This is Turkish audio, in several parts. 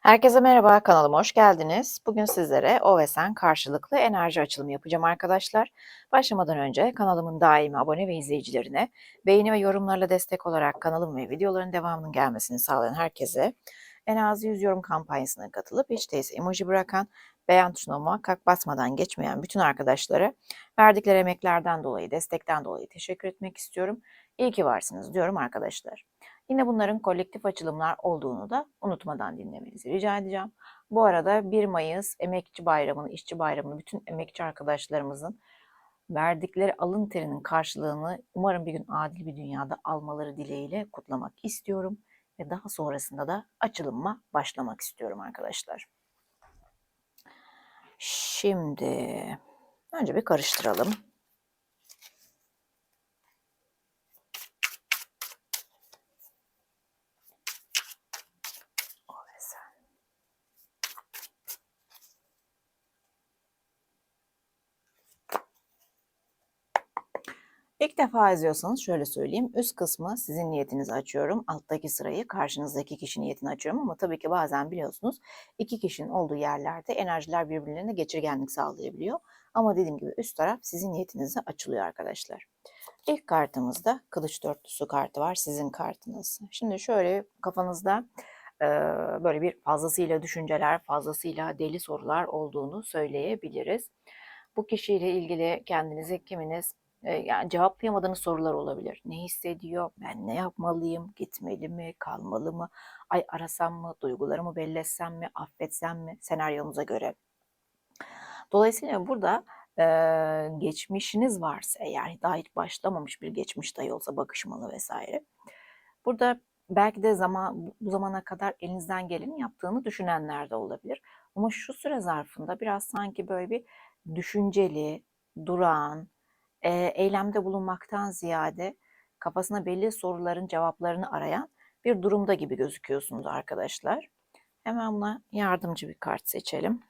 Herkese merhaba, kanalıma hoş geldiniz. Bugün sizlere O ve Sen karşılıklı enerji açılımı yapacağım arkadaşlar. Başlamadan önce kanalımın daimi abone ve izleyicilerine beğeni ve yorumlarla destek olarak kanalım ve videoların devamının gelmesini sağlayan herkese en az 100 yorum kampanyasına katılıp hiç değilse emoji bırakan, beğen tuşuna muhakkak basmadan geçmeyen bütün arkadaşlara verdikleri emeklerden dolayı, destekten dolayı teşekkür etmek istiyorum. İyi ki varsınız diyorum arkadaşlar. Yine bunların kolektif açılımlar olduğunu da unutmadan dinlemenizi rica edeceğim. Bu arada 1 Mayıs Emekçi Bayramı'nı, İşçi Bayramı'nı bütün emekçi arkadaşlarımızın verdikleri alın terinin karşılığını umarım bir gün adil bir dünyada almaları dileğiyle kutlamak istiyorum ve daha sonrasında da açılıma başlamak istiyorum arkadaşlar. Şimdi önce bir karıştıralım. İlk defa izliyorsanız şöyle söyleyeyim. Üst kısmı sizin niyetinizi açıyorum. Alttaki sırayı karşınızdaki kişi niyetini açıyorum. Ama tabii ki bazen biliyorsunuz iki kişinin olduğu yerlerde enerjiler birbirlerine geçirgenlik sağlayabiliyor. Ama dediğim gibi üst taraf sizin niyetinize açılıyor arkadaşlar. İlk kartımızda kılıç dörtlüsü kartı var. Sizin kartınız. Şimdi şöyle kafanızda böyle bir fazlasıyla düşünceler, fazlasıyla deli sorular olduğunu söyleyebiliriz. Bu kişiyle ilgili kendinizi kiminiz yani cevaplayamadığınız sorular olabilir. Ne hissediyor? Ben ne yapmalıyım? Gitmeli mi? Kalmalı mı? Ay arasam mı? Duygularımı belli etsem mi? Affetsem mi? Senaryomuza göre. Dolayısıyla burada e, geçmişiniz varsa eğer daha hiç başlamamış bir geçmiş dahi olsa bakışmalı vesaire. Burada belki de zaman bu zamana kadar elinizden geleni yaptığını düşünenler de olabilir. Ama şu süre zarfında biraz sanki böyle bir düşünceli, durağan, e, eylemde bulunmaktan ziyade kafasına belli soruların cevaplarını arayan bir durumda gibi gözüküyorsunuz arkadaşlar. Hemen buna yardımcı bir kart seçelim.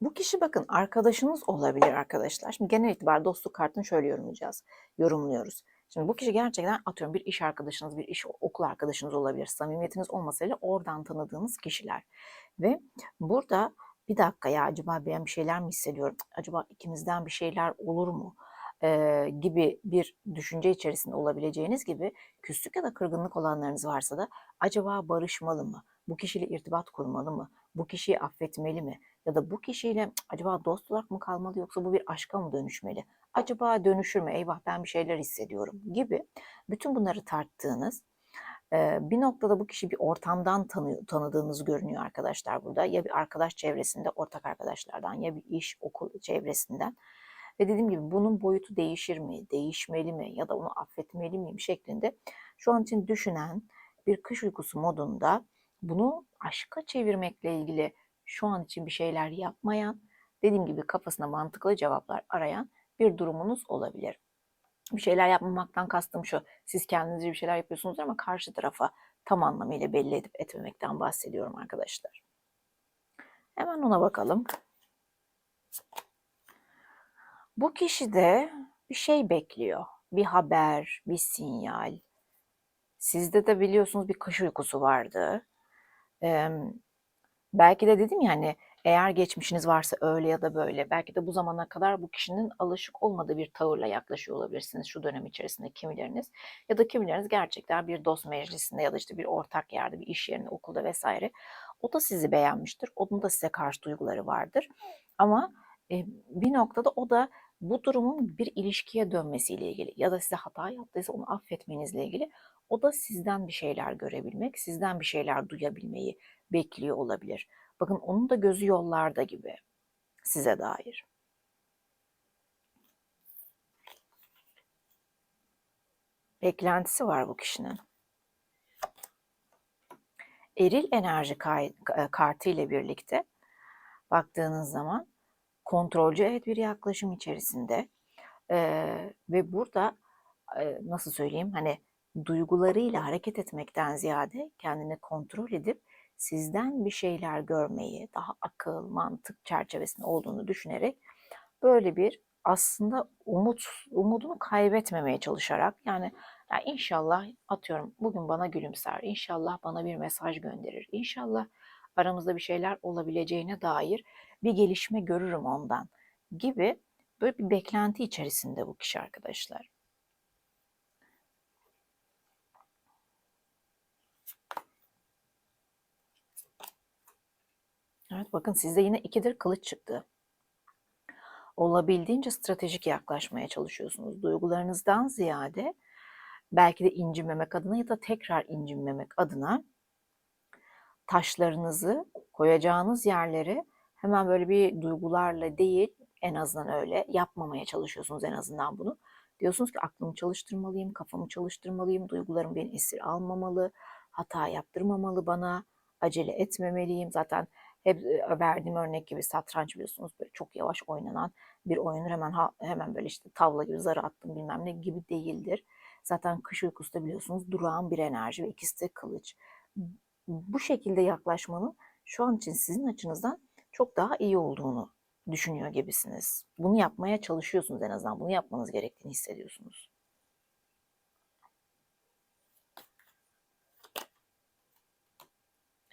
Bu kişi bakın arkadaşınız olabilir arkadaşlar. Şimdi genel itibar dostluk kartını şöyle yorumlayacağız. Yorumluyoruz. Şimdi bu kişi gerçekten atıyorum bir iş arkadaşınız, bir iş okul arkadaşınız olabilir. Samimiyetiniz olmasa bile oradan tanıdığınız kişiler. Ve burada bir dakika ya acaba ben bir şeyler mi hissediyorum? Acaba ikimizden bir şeyler olur mu? Ee, gibi bir düşünce içerisinde olabileceğiniz gibi küslük ya da kırgınlık olanlarınız varsa da acaba barışmalı mı? Bu kişiyle irtibat kurmalı mı? Bu kişiyi affetmeli mi? Ya da bu kişiyle acaba dost olarak mı kalmalı yoksa bu bir aşka mı dönüşmeli? Acaba dönüşür mü? Eyvah ben bir şeyler hissediyorum gibi bütün bunları tarttığınız bir noktada bu kişi bir ortamdan tanı, tanıdığınız görünüyor arkadaşlar burada. Ya bir arkadaş çevresinde, ortak arkadaşlardan ya bir iş, okul çevresinden. Ve dediğim gibi bunun boyutu değişir mi, değişmeli mi ya da onu affetmeli miyim şeklinde şu an için düşünen bir kış uykusu modunda bunu aşka çevirmekle ilgili şu an için bir şeyler yapmayan, dediğim gibi kafasına mantıklı cevaplar arayan bir durumunuz olabilir. Bir şeyler yapmamaktan kastım şu, siz kendinizce bir şeyler yapıyorsunuz ama karşı tarafa tam anlamıyla belli edip etmemekten bahsediyorum arkadaşlar. Hemen ona bakalım. Bu kişi de bir şey bekliyor. Bir haber, bir sinyal. Sizde de biliyorsunuz bir kış uykusu vardı. Ee, belki de dedim ya hani eğer geçmişiniz varsa öyle ya da böyle belki de bu zamana kadar bu kişinin alışık olmadığı bir tavırla yaklaşıyor olabilirsiniz şu dönem içerisinde kimileriniz ya da kimileriniz gerçekten bir dost meclisinde ya da işte bir ortak yerde bir iş yerinde okulda vesaire o da sizi beğenmiştir onun da size karşı duyguları vardır ama e, bir noktada o da bu durumun bir ilişkiye dönmesiyle ilgili ya da size hata yaptıysa onu affetmenizle ilgili o da sizden bir şeyler görebilmek, sizden bir şeyler duyabilmeyi bekliyor olabilir. Bakın onun da gözü yollarda gibi size dair. Beklentisi var bu kişinin. Eril enerji kartı ile birlikte baktığınız zaman kontrolcü evet bir yaklaşım içerisinde ee, ve burada nasıl söyleyeyim hani duygularıyla hareket etmekten ziyade kendini kontrol edip sizden bir şeyler görmeyi, daha akıl, mantık çerçevesinde olduğunu düşünerek böyle bir aslında umut umudunu kaybetmemeye çalışarak yani ya inşallah atıyorum bugün bana gülümser, inşallah bana bir mesaj gönderir, inşallah aramızda bir şeyler olabileceğine dair bir gelişme görürüm ondan gibi böyle bir beklenti içerisinde bu kişi arkadaşlar. Evet bakın sizde yine ikidir kılıç çıktı. Olabildiğince stratejik yaklaşmaya çalışıyorsunuz. Duygularınızdan ziyade belki de incinmemek adına ya da tekrar incinmemek adına taşlarınızı koyacağınız yerleri hemen böyle bir duygularla değil en azından öyle yapmamaya çalışıyorsunuz en azından bunu. Diyorsunuz ki aklımı çalıştırmalıyım, kafamı çalıştırmalıyım, duygularım beni esir almamalı, hata yaptırmamalı bana, acele etmemeliyim. Zaten hep verdiğim örnek gibi satranç biliyorsunuz böyle çok yavaş oynanan bir oyundur. Hemen hemen böyle işte tavla gibi zarı attım bilmem ne gibi değildir. Zaten kış uykusu da biliyorsunuz durağan bir enerji ve ikisi de kılıç. Bu şekilde yaklaşmanın şu an için sizin açınızdan çok daha iyi olduğunu düşünüyor gibisiniz. Bunu yapmaya çalışıyorsunuz en azından. Bunu yapmanız gerektiğini hissediyorsunuz.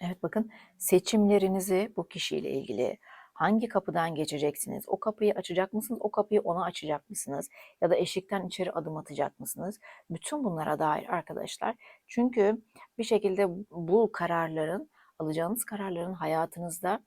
Evet bakın seçimlerinizi bu kişiyle ilgili hangi kapıdan geçeceksiniz? O kapıyı açacak mısınız? O kapıyı ona açacak mısınız? Ya da eşikten içeri adım atacak mısınız? Bütün bunlara dair arkadaşlar. Çünkü bir şekilde bu kararların, alacağınız kararların hayatınızda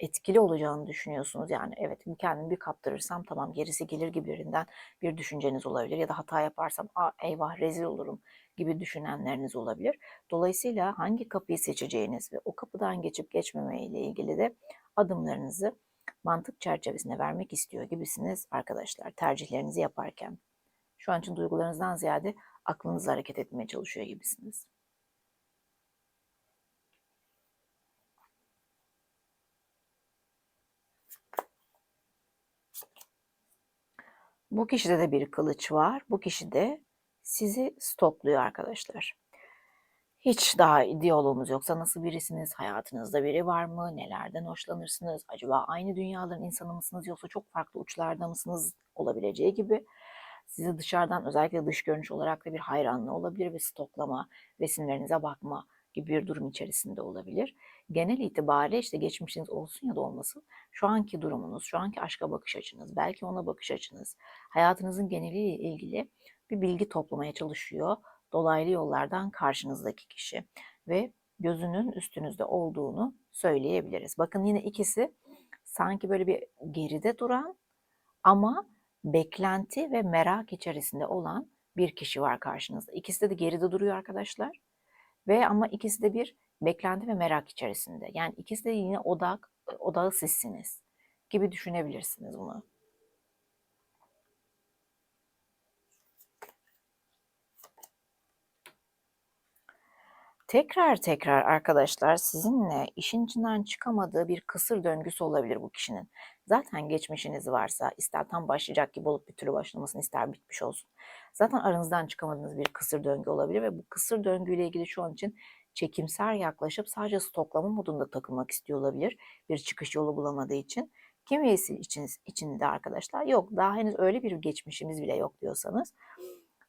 etkili olacağını düşünüyorsunuz. Yani evet kendimi bir kaptırırsam tamam gerisi gelir gibilerinden bir düşünceniz olabilir. Ya da hata yaparsam Aa, eyvah rezil olurum gibi düşünenleriniz olabilir. Dolayısıyla hangi kapıyı seçeceğiniz ve o kapıdan geçip geçmeme ile ilgili de adımlarınızı mantık çerçevesine vermek istiyor gibisiniz arkadaşlar tercihlerinizi yaparken. Şu an için duygularınızdan ziyade aklınızla hareket etmeye çalışıyor gibisiniz. Bu kişide de bir kılıç var. Bu kişi de sizi stokluyor arkadaşlar. Hiç daha diyalogumuz yoksa nasıl birisiniz? Hayatınızda biri var mı? Nelerden hoşlanırsınız? Acaba aynı dünyaların insanı mısınız yoksa çok farklı uçlarda mısınız? Olabileceği gibi sizi dışarıdan özellikle dış görünüş olarak da bir hayranlığı olabilir ve stoklama, resimlerinize bakma gibi bir durum içerisinde olabilir. Genel itibariyle işte geçmişiniz olsun ya da olmasın şu anki durumunuz, şu anki aşka bakış açınız, belki ona bakış açınız, hayatınızın geneliyle ilgili bir bilgi toplamaya çalışıyor dolaylı yollardan karşınızdaki kişi ve gözünün üstünüzde olduğunu söyleyebiliriz. Bakın yine ikisi sanki böyle bir geride duran ama beklenti ve merak içerisinde olan bir kişi var karşınızda. İkisi de geride duruyor arkadaşlar. Ve ama ikisi de bir beklenti ve merak içerisinde. Yani ikisi de yine odak, odağı sizsiniz gibi düşünebilirsiniz bunu. Tekrar tekrar arkadaşlar sizinle işin içinden çıkamadığı bir kısır döngüsü olabilir bu kişinin. Zaten geçmişiniz varsa ister tam başlayacak gibi olup bir türlü başlamasını ister bitmiş olsun. Zaten aranızdan çıkamadığınız bir kısır döngü olabilir ve bu kısır döngüyle ilgili şu an için çekimser yaklaşıp sadece stoklama modunda takılmak istiyor olabilir. Bir çıkış yolu bulamadığı için. Kimisi için, içinde arkadaşlar yok daha henüz öyle bir geçmişimiz bile yok diyorsanız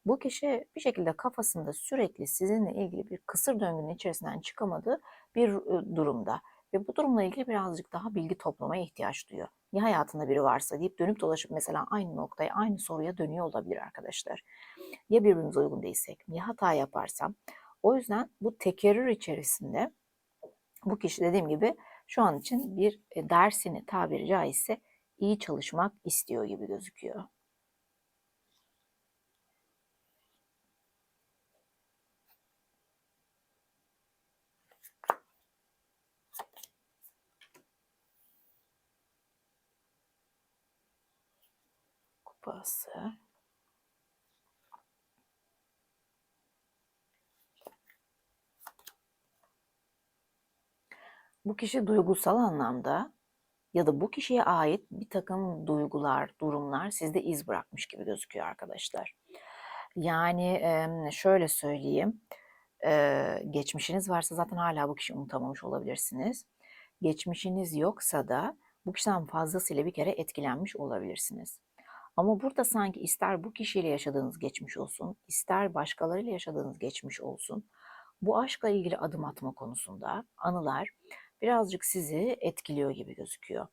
bu kişi bir şekilde kafasında sürekli sizinle ilgili bir kısır döngünün içerisinden çıkamadığı bir durumda. Ve bu durumla ilgili birazcık daha bilgi toplamaya ihtiyaç duyuyor. Ya hayatında biri varsa deyip dönüp dolaşıp mesela aynı noktaya, aynı soruya dönüyor olabilir arkadaşlar. Ya birbirimize uygun değilsek, ya hata yaparsam. O yüzden bu tekerrür içerisinde bu kişi dediğim gibi şu an için bir dersini tabiri caizse iyi çalışmak istiyor gibi gözüküyor. Kupası. Bu kişi duygusal anlamda ya da bu kişiye ait bir takım duygular, durumlar sizde iz bırakmış gibi gözüküyor arkadaşlar. Yani şöyle söyleyeyim. Geçmişiniz varsa zaten hala bu kişiyi unutamamış olabilirsiniz. Geçmişiniz yoksa da bu kişiden fazlasıyla bir kere etkilenmiş olabilirsiniz. Ama burada sanki ister bu kişiyle yaşadığınız geçmiş olsun, ister başkalarıyla yaşadığınız geçmiş olsun, bu aşkla ilgili adım atma konusunda anılar birazcık sizi etkiliyor gibi gözüküyor.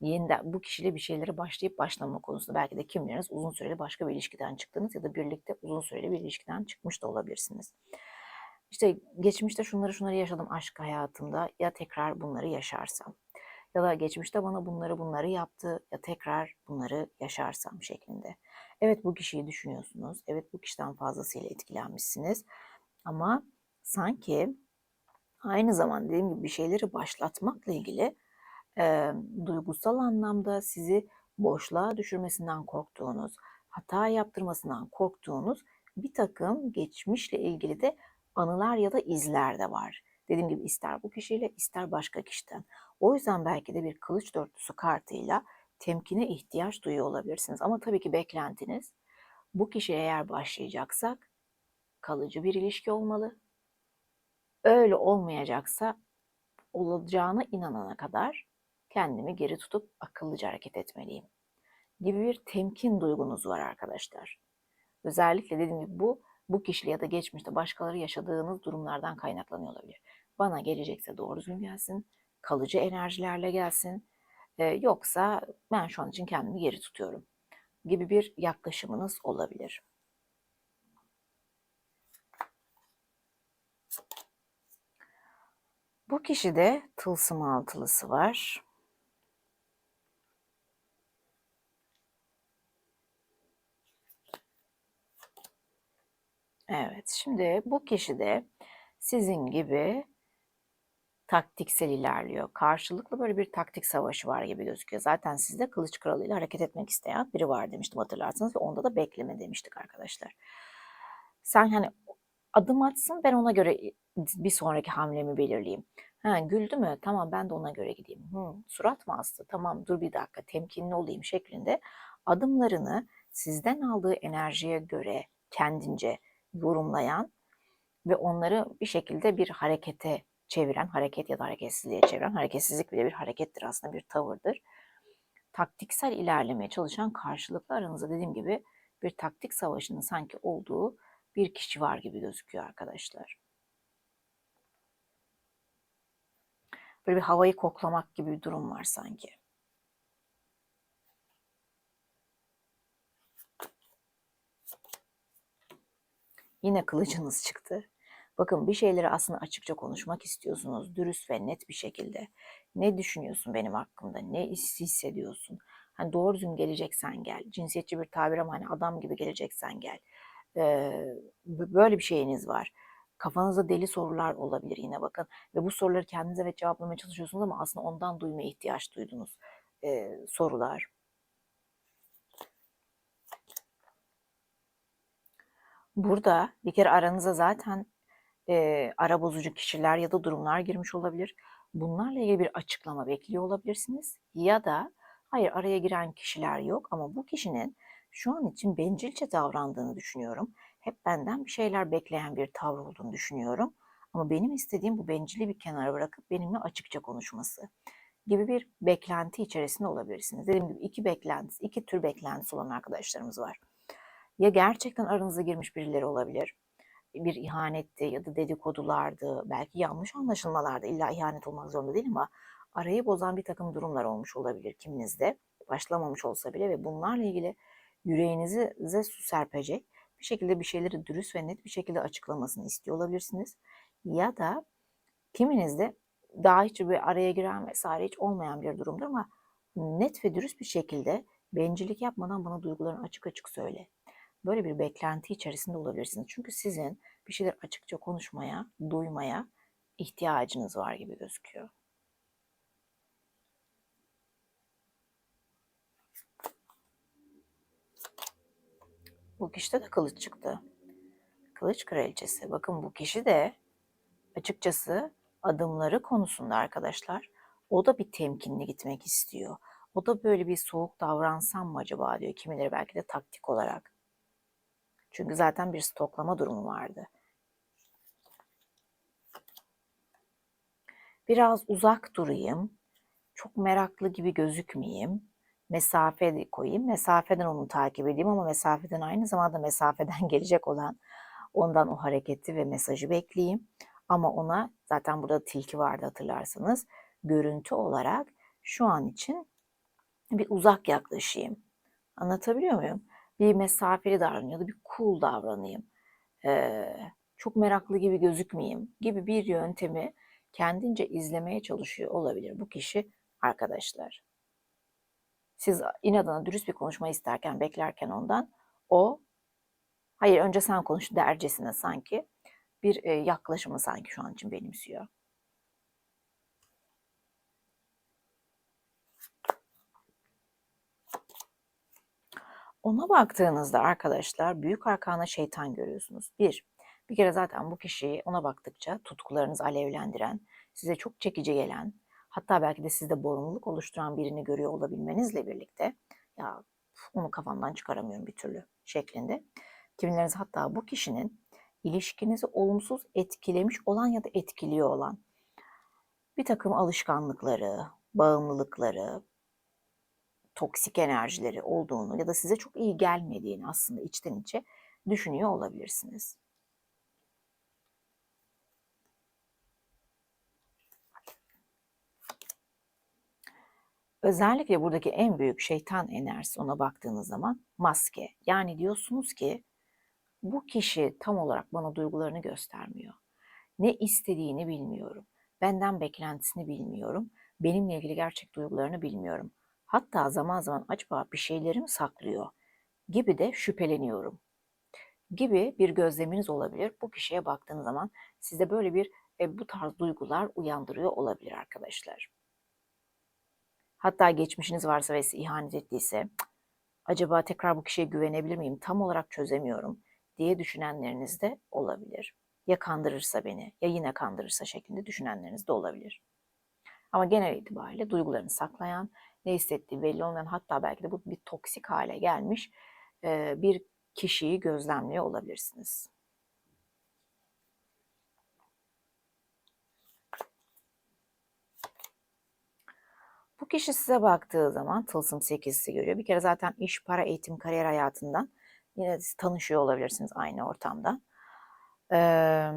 Yeniden bu kişiyle bir şeylere başlayıp başlama konusunda belki de kim bilir uzun süreli başka bir ilişkiden çıktınız ya da birlikte uzun süreli bir ilişkiden çıkmış da olabilirsiniz. İşte geçmişte şunları şunları yaşadım aşk hayatımda ya tekrar bunları yaşarsam ya da geçmişte bana bunları bunları yaptı ya tekrar bunları yaşarsam şeklinde. Evet bu kişiyi düşünüyorsunuz. Evet bu kişiden fazlasıyla etkilenmişsiniz. Ama sanki aynı zamanda dediğim gibi bir şeyleri başlatmakla ilgili e, duygusal anlamda sizi boşluğa düşürmesinden korktuğunuz, hata yaptırmasından korktuğunuz bir takım geçmişle ilgili de anılar ya da izler de var. Dediğim gibi ister bu kişiyle ister başka kişiden. O yüzden belki de bir kılıç dörtlüsü kartıyla temkine ihtiyaç duyuyor olabilirsiniz. Ama tabii ki beklentiniz bu kişi eğer başlayacaksak kalıcı bir ilişki olmalı. Öyle olmayacaksa olacağına inanana kadar kendimi geri tutup akıllıca hareket etmeliyim gibi bir temkin duygunuz var arkadaşlar. Özellikle dediğim gibi bu bu kişiyle ya da geçmişte başkaları yaşadığınız durumlardan kaynaklanıyor olabilir. Bana gelecekse doğru düzgün gelsin, kalıcı enerjilerle gelsin. Ee, yoksa ben şu an için kendimi geri tutuyorum gibi bir yaklaşımınız olabilir. Bu kişide tılsım altılısı var. Evet, şimdi bu kişi de sizin gibi taktiksel ilerliyor. Karşılıklı böyle bir taktik savaşı var gibi gözüküyor. Zaten sizde kılıç kralıyla hareket etmek isteyen biri var demiştim hatırlarsanız ve onda da bekleme demiştik arkadaşlar. Sen hani adım atsın ben ona göre bir sonraki hamlemi belirleyeyim. Ha, güldü mü? Tamam ben de ona göre gideyim. Hı, surat mı astı? Tamam dur bir dakika temkinli olayım şeklinde adımlarını sizden aldığı enerjiye göre kendince yorumlayan ve onları bir şekilde bir harekete çeviren, hareket ya da hareketsizliğe çeviren, hareketsizlik bile bir harekettir aslında bir tavırdır. Taktiksel ilerlemeye çalışan karşılıklı aranızda dediğim gibi bir taktik savaşının sanki olduğu bir kişi var gibi gözüküyor arkadaşlar. Böyle bir havayı koklamak gibi bir durum var sanki. Yine kılıcınız çıktı. Bakın bir şeyleri aslında açıkça konuşmak istiyorsunuz. Dürüst ve net bir şekilde. Ne düşünüyorsun benim hakkımda? Ne hissediyorsun? Hani doğru düzgün geleceksen gel. Cinsiyetçi bir tabir ama hani adam gibi geleceksen gel. Ee, böyle bir şeyiniz var. Kafanızda deli sorular olabilir yine bakın. Ve bu soruları kendinize ve cevaplamaya çalışıyorsunuz ama aslında ondan duymaya ihtiyaç duydunuz ee, sorular. Burada bir kere aranıza zaten e, ara bozucu kişiler ya da durumlar girmiş olabilir. Bunlarla ilgili bir açıklama bekliyor olabilirsiniz. Ya da hayır araya giren kişiler yok ama bu kişinin şu an için bencilce davrandığını düşünüyorum. Hep benden bir şeyler bekleyen bir tavır olduğunu düşünüyorum. Ama benim istediğim bu bencili bir kenara bırakıp benimle açıkça konuşması gibi bir beklenti içerisinde olabilirsiniz. Dediğim gibi iki beklentisi, iki tür beklentisi olan arkadaşlarımız var. Ya gerçekten aranıza girmiş birileri olabilir. Bir ihanetti ya da dedikodulardı, belki yanlış anlaşılmalardı. İlla ihanet olmak zorunda değil ama arayı bozan bir takım durumlar olmuş olabilir kiminizde. Başlamamış olsa bile ve bunlarla ilgili yüreğinize su serpecek bir şekilde bir şeyleri dürüst ve net bir şekilde açıklamasını istiyor olabilirsiniz. Ya da kiminizde daha hiç bir araya giren vesaire hiç olmayan bir durumdur ama net ve dürüst bir şekilde bencillik yapmadan bana duygularını açık açık söyle böyle bir beklenti içerisinde olabilirsiniz. Çünkü sizin bir şeyler açıkça konuşmaya, duymaya ihtiyacınız var gibi gözüküyor. Bu kişide de kılıç çıktı. Kılıç kraliçesi. Bakın bu kişi de açıkçası adımları konusunda arkadaşlar o da bir temkinli gitmek istiyor. O da böyle bir soğuk davransam mı acaba diyor. Kimileri belki de taktik olarak. Çünkü zaten bir stoklama durumu vardı. Biraz uzak durayım. Çok meraklı gibi gözükmeyeyim. Mesafe koyayım. Mesafeden onu takip edeyim ama mesafeden aynı zamanda mesafeden gelecek olan ondan o hareketi ve mesajı bekleyeyim. Ama ona zaten burada tilki vardı hatırlarsanız. Görüntü olarak şu an için bir uzak yaklaşayım. Anlatabiliyor muyum? Bir mesafeli davranayım ya da bir cool davranayım. Çok meraklı gibi gözükmeyeyim gibi bir yöntemi kendince izlemeye çalışıyor olabilir bu kişi arkadaşlar. Siz inadına dürüst bir konuşma isterken, beklerken ondan o hayır önce sen konuş dercesine sanki bir yaklaşımı sanki şu an için benimsiyor. Ona baktığınızda arkadaşlar büyük arkana şeytan görüyorsunuz. Bir, bir kere zaten bu kişiyi ona baktıkça tutkularınızı alevlendiren, size çok çekici gelen, hatta belki de sizde bağımlılık oluşturan birini görüyor olabilmenizle birlikte ya onu kafamdan çıkaramıyorum bir türlü şeklinde. Kimileriniz hatta bu kişinin ilişkinizi olumsuz etkilemiş olan ya da etkiliyor olan bir takım alışkanlıkları, bağımlılıkları, toksik enerjileri olduğunu ya da size çok iyi gelmediğini aslında içten içe düşünüyor olabilirsiniz. Özellikle buradaki en büyük şeytan enerjisi ona baktığınız zaman maske. Yani diyorsunuz ki bu kişi tam olarak bana duygularını göstermiyor. Ne istediğini bilmiyorum. Benden beklentisini bilmiyorum. Benimle ilgili gerçek duygularını bilmiyorum. Hatta zaman zaman acaba bir şeyleri mi saklıyor gibi de şüpheleniyorum gibi bir gözleminiz olabilir. Bu kişiye baktığınız zaman sizde böyle bir e, bu tarz duygular uyandırıyor olabilir arkadaşlar. Hatta geçmişiniz varsa ve size ihanet ettiyse acaba tekrar bu kişiye güvenebilir miyim? Tam olarak çözemiyorum diye düşünenleriniz de olabilir. Ya kandırırsa beni ya yine kandırırsa şeklinde düşünenleriniz de olabilir. Ama genel itibariyle duygularını saklayan, ne hissettiği belli olmayan hatta belki de bu bir toksik hale gelmiş bir kişiyi gözlemliyor olabilirsiniz. Bu kişi size baktığı zaman tılsım 8'si görüyor. Bir kere zaten iş, para, eğitim, kariyer hayatından yine tanışıyor olabilirsiniz aynı ortamda. Ee,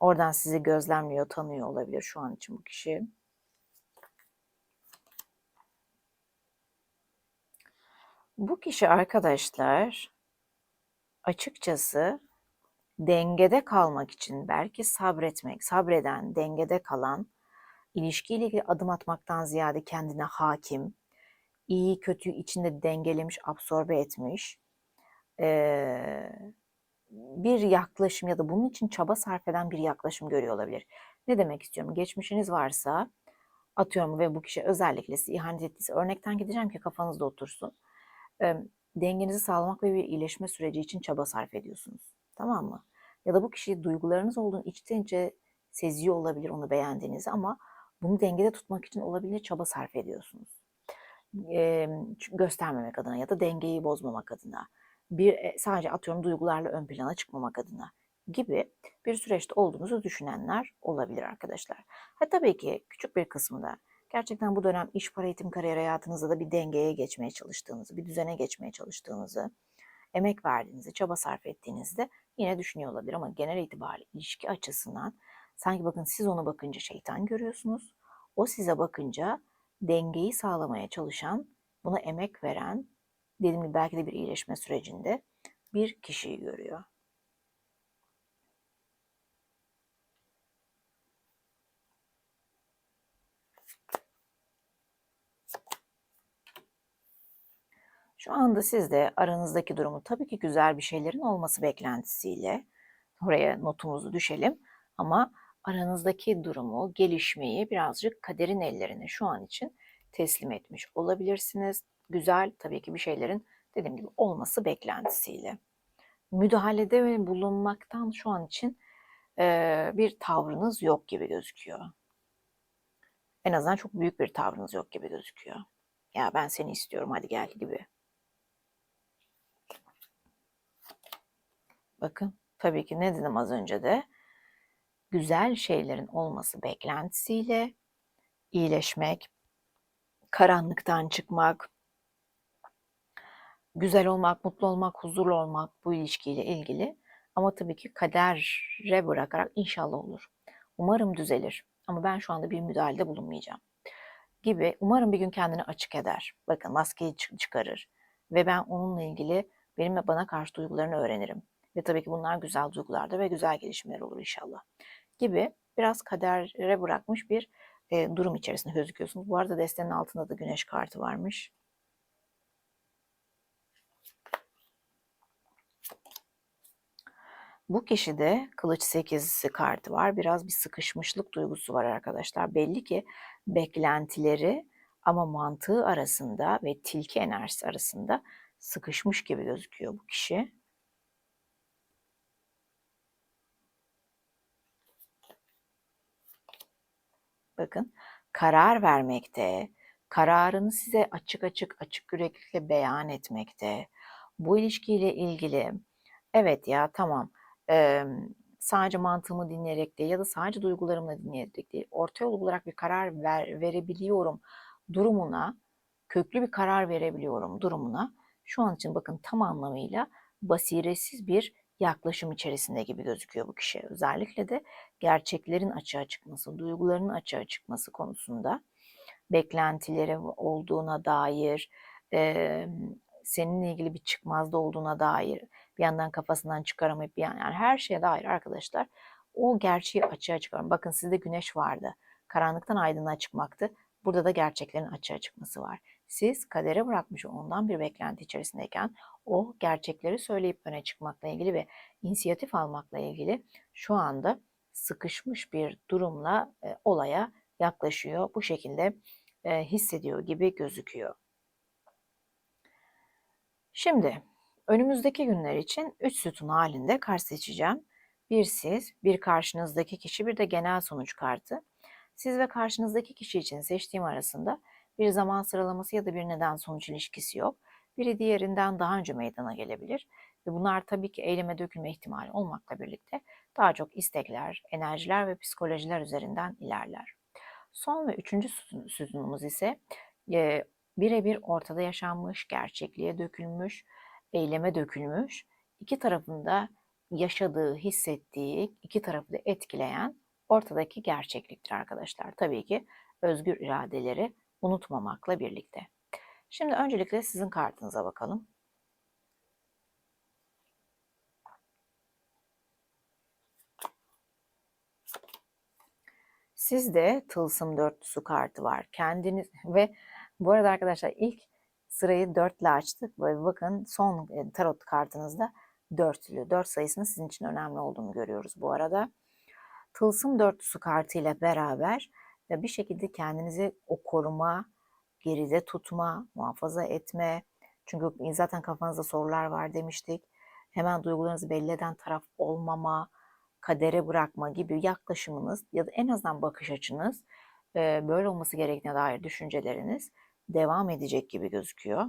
oradan sizi gözlemliyor, tanıyor olabilir şu an için bu kişi. Bu kişi arkadaşlar açıkçası dengede kalmak için belki sabretmek, sabreden, dengede kalan, ilişkiyle ilgili adım atmaktan ziyade kendine hakim, iyi kötü içinde dengelemiş, absorbe etmiş bir yaklaşım ya da bunun için çaba sarf eden bir yaklaşım görüyor olabilir. Ne demek istiyorum? Geçmişiniz varsa atıyorum ve bu kişi özellikle size ihanet ettiyse örnekten gideceğim ki kafanızda otursun dengenizi sağlamak ve bir iyileşme süreci için çaba sarf ediyorsunuz. Tamam mı? Ya da bu kişi duygularınız olduğunu içten içe seziyor olabilir onu beğendiğinizi ama bunu dengede tutmak için olabilir çaba sarf ediyorsunuz. E, göstermemek adına ya da dengeyi bozmamak adına. Bir sadece atıyorum duygularla ön plana çıkmamak adına gibi bir süreçte olduğunuzu düşünenler olabilir arkadaşlar. Ha tabii ki küçük bir kısmı da gerçekten bu dönem iş, para, eğitim, kariyer hayatınızda da bir dengeye geçmeye çalıştığınızı, bir düzene geçmeye çalıştığınızı, emek verdiğinizi, çaba sarf ettiğinizde yine düşünüyor olabilir. Ama genel itibariyle ilişki açısından sanki bakın siz ona bakınca şeytan görüyorsunuz. O size bakınca dengeyi sağlamaya çalışan, buna emek veren, dediğim gibi belki de bir iyileşme sürecinde bir kişiyi görüyor. Şu anda siz de aranızdaki durumu tabii ki güzel bir şeylerin olması beklentisiyle oraya notumuzu düşelim ama aranızdaki durumu, gelişmeyi birazcık kaderin ellerine şu an için teslim etmiş olabilirsiniz. Güzel tabii ki bir şeylerin dediğim gibi olması beklentisiyle. Müdahalede bulunmaktan şu an için e, bir tavrınız yok gibi gözüküyor. En azından çok büyük bir tavrınız yok gibi gözüküyor. Ya ben seni istiyorum hadi gel gibi. Bakın tabii ki ne dedim az önce de güzel şeylerin olması beklentisiyle iyileşmek, karanlıktan çıkmak, güzel olmak, mutlu olmak, huzurlu olmak bu ilişkiyle ilgili. Ama tabii ki kadere bırakarak inşallah olur. Umarım düzelir. Ama ben şu anda bir müdahalede bulunmayacağım. Gibi umarım bir gün kendini açık eder. Bakın maskeyi çıkarır. Ve ben onunla ilgili benim ve bana karşı duygularını öğrenirim. Ve tabii ki bunlar güzel duygularda ve güzel gelişmeler olur inşallah. Gibi biraz kadere bırakmış bir e, durum içerisinde gözüküyorsunuz. Bu arada destenin altında da güneş kartı varmış. Bu kişide kılıç sekizisi kartı var. Biraz bir sıkışmışlık duygusu var arkadaşlar. Belli ki beklentileri ama mantığı arasında ve tilki enerjisi arasında sıkışmış gibi gözüküyor bu kişi. Bakın karar vermekte, kararını size açık açık açık yüreklilikle beyan etmekte. Bu ilişkiyle ilgili evet ya tamam e, sadece mantığımı dinleyerek değil ya da sadece duygularımla dinleyerek değil orta yol bularak bir karar ver, verebiliyorum durumuna köklü bir karar verebiliyorum durumuna şu an için bakın tam anlamıyla basiretsiz bir yaklaşım içerisinde gibi gözüküyor bu kişi. Özellikle de gerçeklerin açığa çıkması, duygularının açığa çıkması konusunda beklentileri olduğuna dair, e, seninle ilgili bir çıkmazda olduğuna dair, bir yandan kafasından çıkaramayıp bir yani her şeye dair arkadaşlar o gerçeği açığa çıkarın. Bakın sizde güneş vardı. Karanlıktan aydınlığa çıkmaktı. Burada da gerçeklerin açığa çıkması var. Siz kadere bırakmış ondan bir beklenti içerisindeyken o gerçekleri söyleyip öne çıkmakla ilgili ve inisiyatif almakla ilgili şu anda sıkışmış bir durumla e, olaya yaklaşıyor. Bu şekilde e, hissediyor gibi gözüküyor. Şimdi önümüzdeki günler için 3 sütun halinde kart seçeceğim. Bir siz, bir karşınızdaki kişi, bir de genel sonuç kartı. Siz ve karşınızdaki kişi için seçtiğim arasında bir zaman sıralaması ya da bir neden sonuç ilişkisi yok. Biri diğerinden daha önce meydana gelebilir ve bunlar tabii ki eyleme dökülme ihtimali olmakla birlikte daha çok istekler, enerjiler ve psikolojiler üzerinden ilerler. Son ve üçüncü sütunumuz ise e, birebir ortada yaşanmış, gerçekliğe dökülmüş, eyleme dökülmüş, iki tarafında yaşadığı, hissettiği, iki tarafı da etkileyen ortadaki gerçekliktir arkadaşlar. Tabii ki özgür iradeleri unutmamakla birlikte. Şimdi öncelikle sizin kartınıza bakalım. Sizde tılsım dörtlüsü kartı var. Kendiniz ve bu arada arkadaşlar ilk sırayı dörtle açtık. Ve bakın son e, tarot kartınızda dörtlü. Dört sayısının sizin için önemli olduğunu görüyoruz bu arada. Tılsım dörtlüsü kartı ile beraber bir şekilde kendinizi o koruma, geride tutma, muhafaza etme. Çünkü zaten kafanızda sorular var demiştik. Hemen duygularınızı belli eden taraf olmama, kadere bırakma gibi yaklaşımınız ya da en azından bakış açınız böyle olması gerektiğine dair düşünceleriniz devam edecek gibi gözüküyor.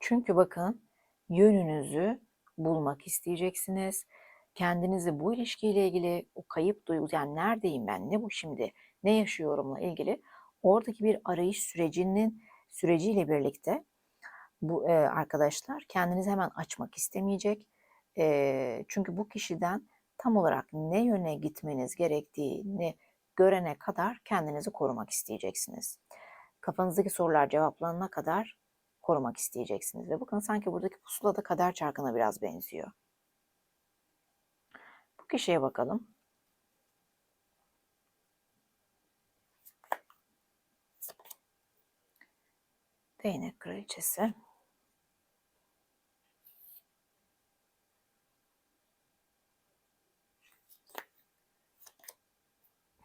Çünkü bakın yönünüzü bulmak isteyeceksiniz. Kendinizi bu ilişkiyle ilgili o kayıp duygusu yani neredeyim ben, ne bu şimdi, ne yaşıyorumla ilgili oradaki bir arayış sürecinin süreciyle birlikte bu e, arkadaşlar kendinizi hemen açmak istemeyecek. E, çünkü bu kişiden tam olarak ne yöne gitmeniz gerektiğini görene kadar kendinizi korumak isteyeceksiniz. Kafanızdaki sorular cevaplanana kadar korumak isteyeceksiniz. Ve bakın sanki buradaki pusula da kader çarkına biraz benziyor. Bu kişiye bakalım. Değnek kraliçesi.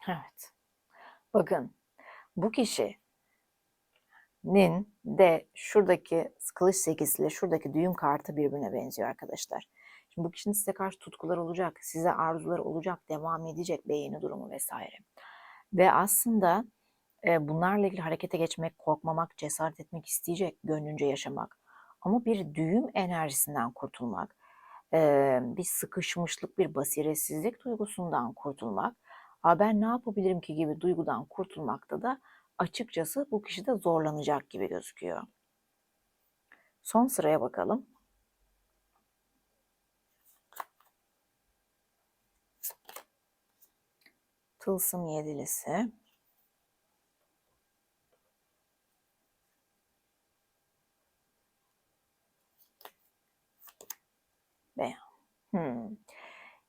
Evet. Bakın bu kişi nin de şuradaki kılıç sekizle şuradaki düğüm kartı birbirine benziyor arkadaşlar. Şimdi bu kişinin size karşı tutkular olacak, size arzular olacak, devam edecek beğeni durumu vesaire. Ve aslında e, bunlarla ilgili harekete geçmek, korkmamak, cesaret etmek isteyecek, gönlünce yaşamak. Ama bir düğüm enerjisinden kurtulmak, e, bir sıkışmışlık, bir basiretsizlik duygusundan kurtulmak, Aa, ben ne yapabilirim ki gibi duygudan kurtulmakta da açıkçası bu kişi de zorlanacak gibi gözüküyor. Son sıraya bakalım. Tılsım yedilisi. Ve hmm.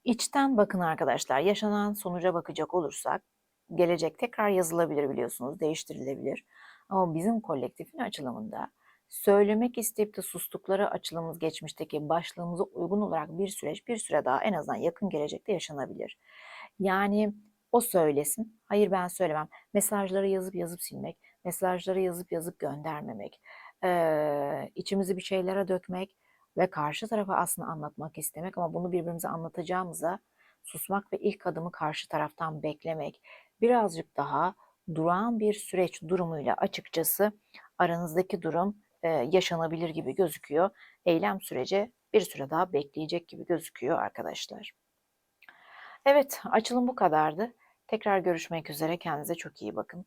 İçten bakın arkadaşlar. Yaşanan sonuca bakacak olursak gelecek tekrar yazılabilir biliyorsunuz, değiştirilebilir. Ama bizim kolektifin açılımında söylemek isteyip de sustukları açılımımız geçmişteki başlığımıza uygun olarak bir süreç bir süre daha en azından yakın gelecekte yaşanabilir. Yani o söylesin, hayır ben söylemem. Mesajları yazıp yazıp silmek, mesajları yazıp yazıp göndermemek, içimizi bir şeylere dökmek ve karşı tarafa aslında anlatmak istemek ama bunu birbirimize anlatacağımıza susmak ve ilk adımı karşı taraftan beklemek, birazcık daha durağan bir süreç durumuyla açıkçası aranızdaki durum e, yaşanabilir gibi gözüküyor. Eylem süreci bir süre daha bekleyecek gibi gözüküyor arkadaşlar. Evet, açılım bu kadardı. Tekrar görüşmek üzere. Kendinize çok iyi bakın.